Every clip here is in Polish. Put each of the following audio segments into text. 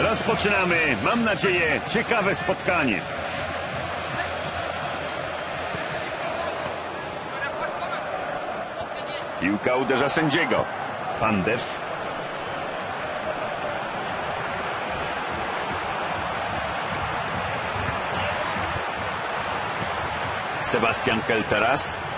Rozpoczynamy, mam nadzieję, ciekawe spotkanie. Piłka uderza sędziego. Pandew. Sebastian Kell teraz.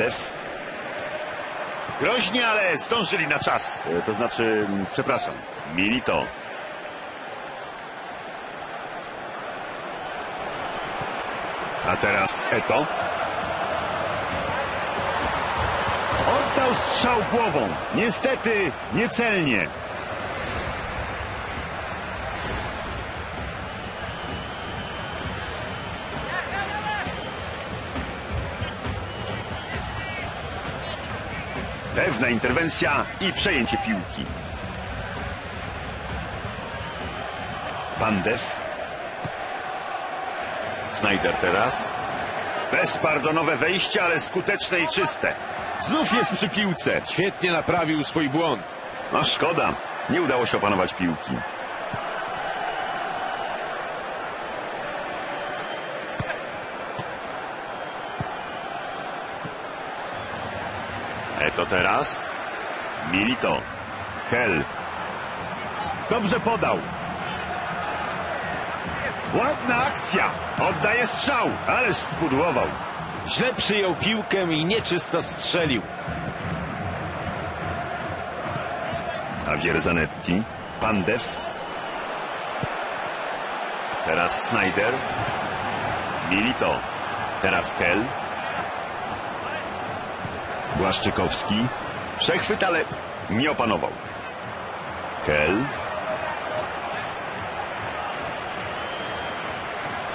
Pandew. Groźnie, ale zdążyli na czas. E, To znaczy, przepraszam, mieli to. A teraz Eto. Oddał strzał głową. Niestety niecelnie. Pewna interwencja i przejęcie piłki. Pandew. Snyder teraz. Bezpardonowe wejście, ale skuteczne i czyste. Znów jest przy piłce. Świetnie naprawił swój błąd. No szkoda. Nie udało się opanować piłki. Eto teraz. Milito. Kell. Dobrze podał. Ładna akcja. Oddaje strzał, ależ spudłował. Źle przyjął piłkę i nieczysto strzelił. Javier Zanetti. Pandew. Teraz Snyder. Milito. Teraz Kell. Błaszczykowski. Przechwyt, ale nie opanował. Kell.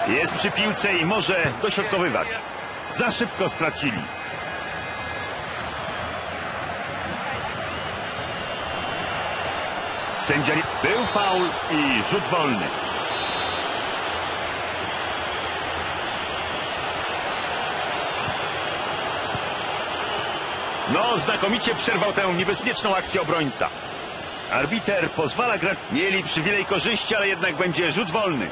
Jest przy piłce i może dośrodkowywać. Za szybko stracili. Sędzia. Był faul i rzut wolny. No, znakomicie przerwał tę niebezpieczną akcję obrońca. Arbiter pozwala grać. Mieli przywilej korzyści, ale jednak będzie rzut wolny.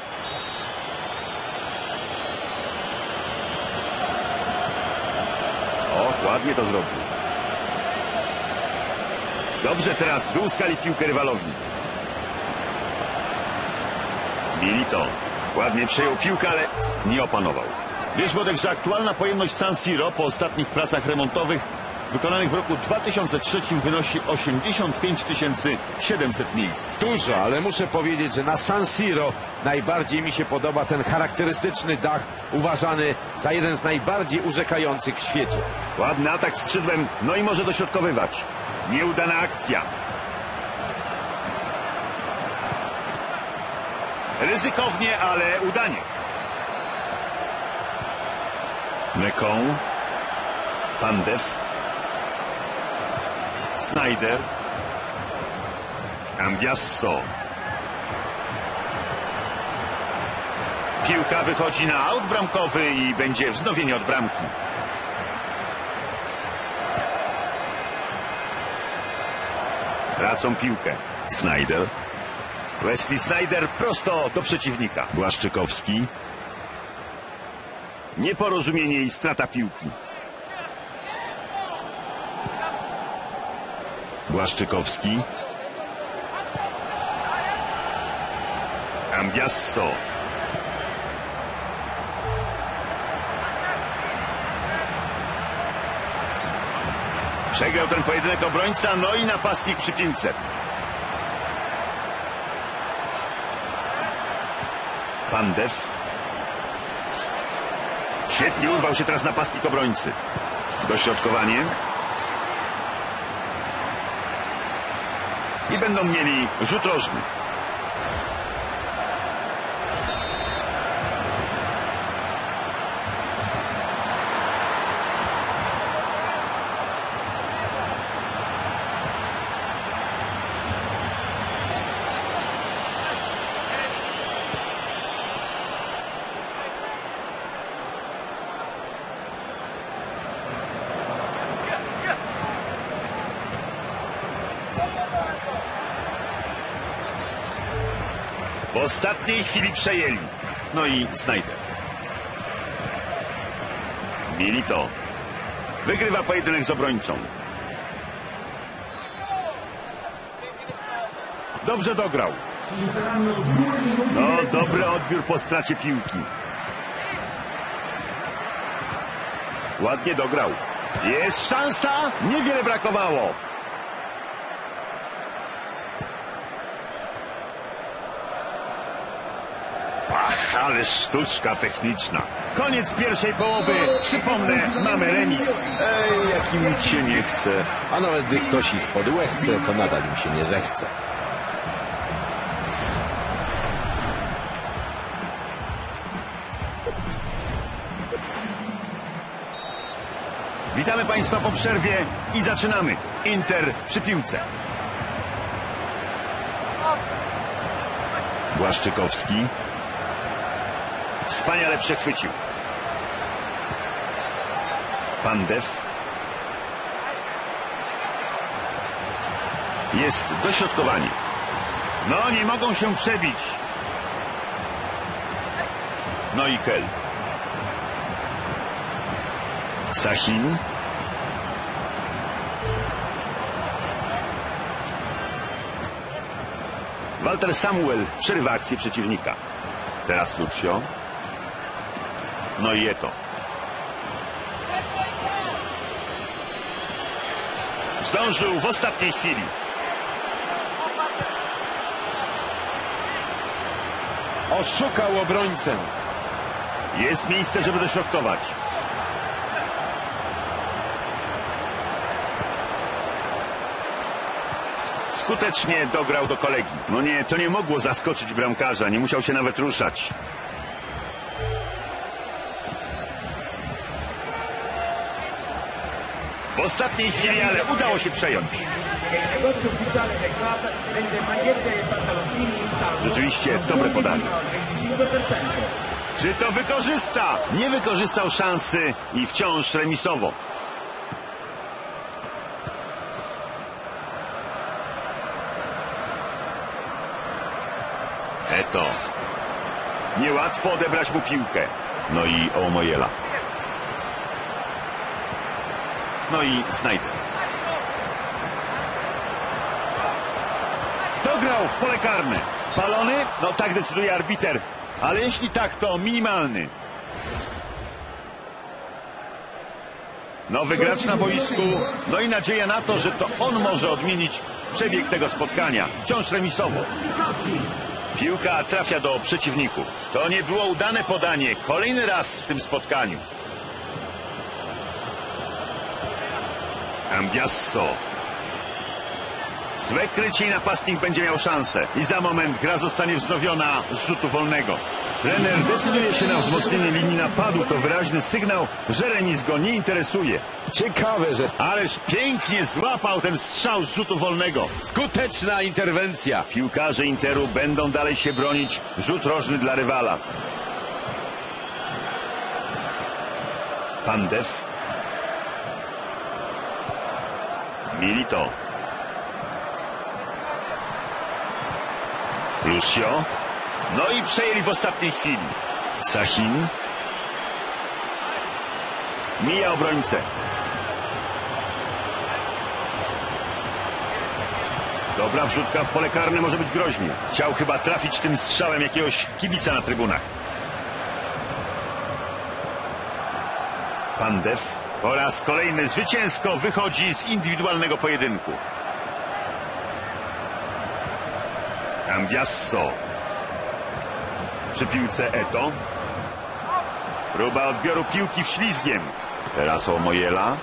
O, ładnie to zrobił. Dobrze, teraz wyłuskali piłkę rywalowi. Milito. Ładnie przejął piłkę, ale nie opanował. Wiesz, Wodek, że aktualna pojemność San Siro po ostatnich pracach remontowych wykonanych w roku 2003 wynosi 85 700 miejsc. Dużo, ale muszę powiedzieć, że na San Siro najbardziej mi się podoba ten charakterystyczny dach, uważany za jeden z najbardziej urzekających w świecie. Ładny atak skrzydłem, no i może dośrodkowywać. Nieudana akcja. Ryzykownie, ale udanie. Mekong. Pandew. Snyder. Ambiasso. Piłka wychodzi na aut bramkowy i będzie wznowienie od bramki. Tracą piłkę. Snyder. Wesley Snyder prosto do przeciwnika. Błaszczykowski. Nieporozumienie i strata piłki. Błaszczykowski. Ambiasso. Przegrał ten pojedynek obrońca, no i napastnik przy piłce. Pandew. Świetnie urwał się teraz napastnik obrońcy. Dośrodkowanie. Będą mieli rzut rożny. Ostatniej chwili przejęli. No i Snyder. Milito. Wygrywa pojedynek z obrońcą. Dobrze dograł. No, dobry odbiór po stracie piłki. Ładnie dograł. Jest szansa. Niewiele brakowało. Ach, ale sztuczka techniczna. Koniec pierwszej połowy. Przypomnę, mamy remis. Ej, jaki mi się nie chce. A nawet gdy ktoś ich pod chce, to nadal im się nie zechce. Witamy Państwa po przerwie i zaczynamy. Inter przy piłce. Błaszczykowski. Wspaniale przechwycił. Pandew. Jest dośrodkowanie. No, nie mogą się przebić. No i Kel. Sachin. Walter Samuel przerywa akcję przeciwnika. Teraz Lucio. No i Eto. Zdążył w ostatniej chwili. Oszukał obrońcę. Jest miejsce, żeby dośrodkować. Skutecznie dograł do kolegi. No nie, to nie mogło zaskoczyć bramkarza, nie musiał się nawet ruszać. Ostatniej chwili, ale udało się przejąć. Rzeczywiście dobre podanie. al 25%. Czy to wykorzysta? Nie wykorzystał szansy i wciąż remisowo. Eto. Niełatwo odebrać mu piłkę. No i Omojela. No i Snyder. Dograł w pole karne. Spalony? No tak decyduje arbiter. Ale jeśli tak, to minimalny. Nowy gracz na boisku. No i nadzieja na to, że to on może odmienić przebieg tego spotkania. Wciąż remisowo. Piłka trafia do przeciwników. To nie było udane podanie. Kolejny raz w tym spotkaniu. Ambiasso. Złe krycie i napastnik będzie miał szansę. I za moment gra zostanie wznowiona z rzutu wolnego. Trener decyduje się na wzmocnienie linii napadu. To wyraźny sygnał, że remis go nie interesuje. Ciekawe, że Ależ pięknie złapał ten strzał z rzutu wolnego. skuteczna interwencja. Piłkarze Interu będą dalej się bronić. Rzut rożny dla rywala. Pandew. Milito. Lucio. No i przejęli w ostatniej chwili. Sachin. Mija obrońcę. Dobra wrzutka w pole karne może być groźnie. Chciał chyba trafić tym strzałem jakiegoś kibica na trybunach. Pandew po raz kolejny zwycięsko wychodzi z indywidualnego pojedynku. Cambiasso. Przy piłce Eto. Próba odbioru piłki wślizgiem. Teraz Omojela.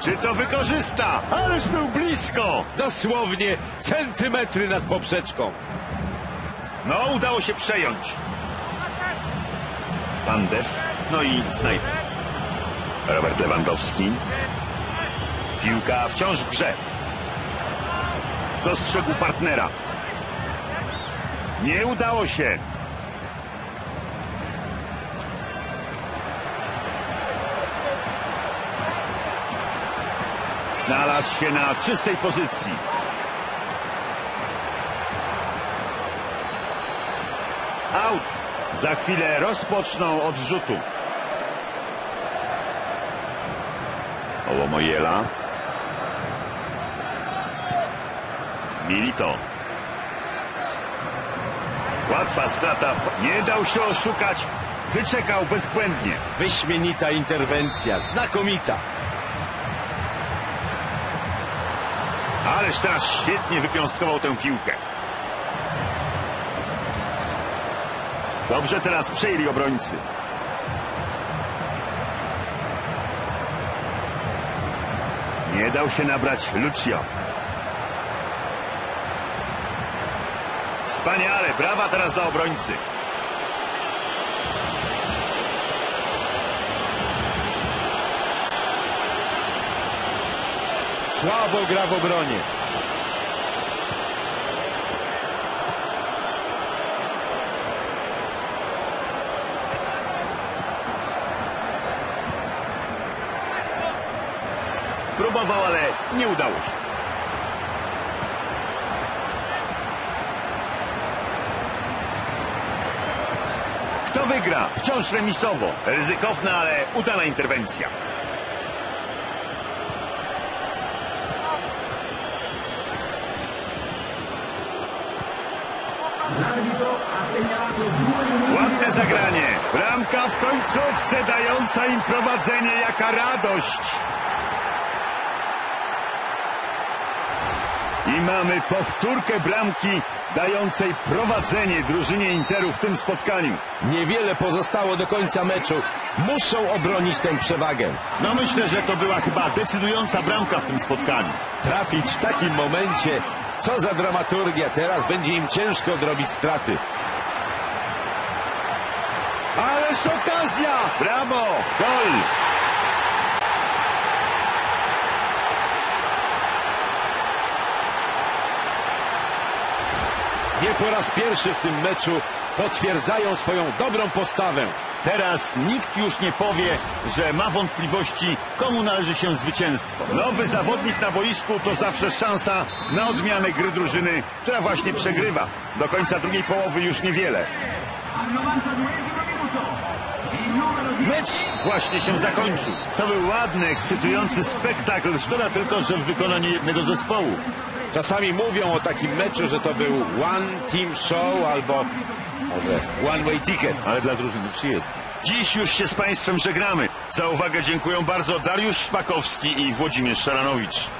Czy to wykorzysta? Ależ był blisko. Dosłownie centymetry nad poprzeczką. No, udało się przejąć. Fernandez, no i Snyder. Robert Lewandowski. Piłka wciąż w grze. Dostrzegł partnera. Nie udało się. Znalazł się na czystej pozycji. Out. Za chwilę rozpoczną od rzutu. Ołomojela. Milito. Łatwa strata. Nie dał się oszukać. Wyczekał bezbłędnie. Wyśmienita interwencja, znakomita. Ależ teraz świetnie wypiąstkował tę piłkę. Dobrze teraz przejęli obrońcy. Nie dał się nabrać Lucio. Wspaniale, brawa teraz dla obrońcy. Słabo gra w obronie. Próbował, ale nie udało się. Kto wygra? Wciąż remisowo. Ryzykowna, ale udana interwencja. Ładne zagranie. Bramka w końcówce dająca im prowadzenie. Jaka radość. I mamy powtórkę bramki dającej prowadzenie drużynie Interu w tym spotkaniu. Niewiele pozostało do końca meczu. Muszą obronić tę przewagę. No myślę, że to była chyba decydująca bramka w tym spotkaniu. Trafić w takim momencie. Co za dramaturgia. Teraz będzie im ciężko odrobić straty. Ależ okazja! Brawo! Gol! Nie po raz pierwszy w tym meczu potwierdzają swoją dobrą postawę. Teraz nikt już nie powie, że ma wątpliwości, komu należy się zwycięstwo. Nowy zawodnik na boisku to zawsze szansa na odmianę gry drużyny, która właśnie przegrywa. Do końca drugiej połowy już niewiele. Al 92 minuto. Il numero 10. Mecz właśnie się zakończył. To był ładny, ekscytujący spektakl. Szkoda tylko, że w wykonaniu jednego zespołu. Czasami mówią o takim meczu, że to był one team show albo może one way ticket. Ale dla drużyny przyjemnie. Dziś już się z Państwem żegnamy. Za uwagę dziękuję bardzo Dariusz Szpakowski i Włodzimierz Szaranowicz.